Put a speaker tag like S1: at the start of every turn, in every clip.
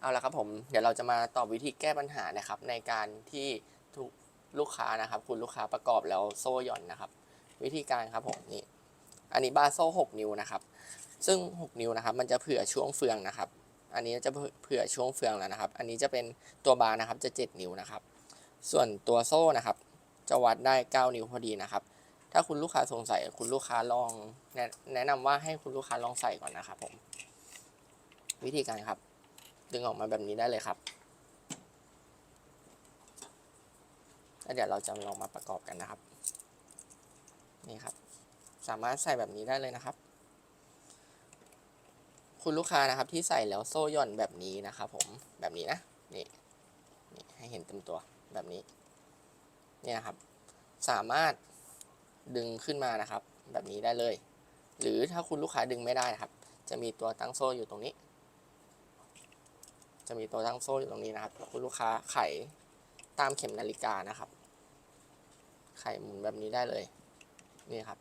S1: เอาละครับผมเดี๋ยวเราจะมาตอบวิธีแก้ปัญหานะครับ ในการที่ทุกลูกค้านะครับ คุณลูกค้าประกอบแล้วโซ่หย่อนนะครับ วิธีการครับผมนี่อันนี้บาร์โซ่ 6 นิ้วนะครับ ซึ่ง 6 นิ้วนะครับ มันจะเผื่อช่วงเฟืองนะครับ อันนี้จะเผื่อช่วงเฟืองแล้วนะครับ อันนี้จะเป็นตัวบาร์นะครับจะ 7 นิ้วนะครับ ส่วนตัวโซ่นะครับ จะวัดได้ 9 นิ้วพอดีนะครับ ถ้าคุณลูกค้าสงสัยคุณลูกค้าลอง แนะแนะนำว่าให้คุณลูกค้าลองใส่ก่อนนะครับผมวิธีการครับ ดึงออกมาแบบนี้ได้เลยครับแล้วเดี๋ยวเราจะลองมาประกอบกันนะครับ นี่ครับ สามารถใส่แบบนี้ได้เลยนะครับ คุณลูกค้านะครับที่ใส่แล้วโซ่หย่อนแบบนี้นะครับผมแบบนี้นะนี่นี่ให้เห็นเต็มตัวแบบนี้เนี่ยนะครับ สามารถดึงขึ้นมานะครับ แบบนี้ได้เลย หรือถ้าคุณลูกค้าดึงไม่ได้นะครับ จะมีตัวตั้งโซ่อยู่ตรงนี้ จะมีตัวตั้งโซ่อยู่ตรงนี้นะครับคุณลูกค้าไขตามเข็มนาฬิกานะครับ ไขหมุนแบบนี้ได้เลย นี่ครับ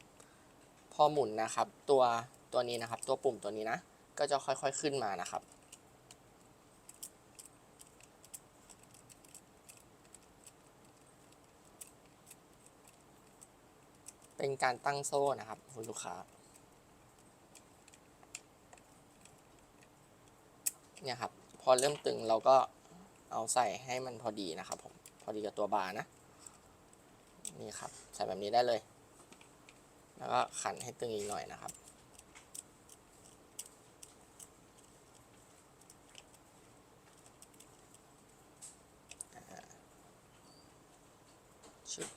S1: พอหมุนนะครับ ตัวตัวนี้นะครับ ตัวปุ่มตัวนี้นะ ก็จะค่อยๆขึ้นมานะครับ เป็นการตั้งโซ่นะครับคุณลูกค้าเนี่ยครับ อเริ่มตึงเราก็เอาใส่ให้มันพอดีนะครับผมพอดีกับตัวบาร์นะนี่ครับใส่แบบนี้ได้เลย แล้วก็ขันให้ตึงอีกหน่อยนะครับอ่าชึบ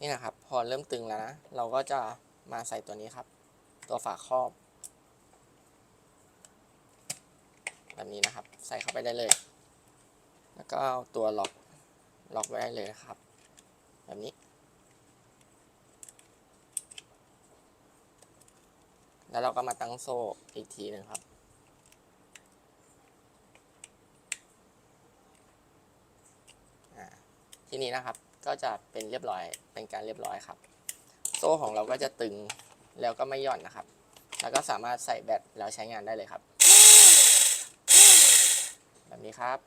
S1: นี่นะครับ พอเริ่มตึงแล้วนะ เราก็จะ มาใส่ตัวนี้ครับ ตัวฝาครอบ แบบนี้นะครับ ใส่เข้าไปได้เลย แล้วก็เอาตัวล็อกล็อกไว้ได้เลยนะครับ แบบนี้ แล้วเราก็มาตั้งโซ่อีกทีหนึ่งครับทีนี้นะครับก็จะเป็นเรียบร้อยเป็นการเรียบร้อยครับ ซ่ของเราก็จะตึงแล้วก็ไม่หย่อนนะครับ แล้วก็สามารถใส่แบตแล้วใช้งานได้เลยครับ แบบนี้ครับ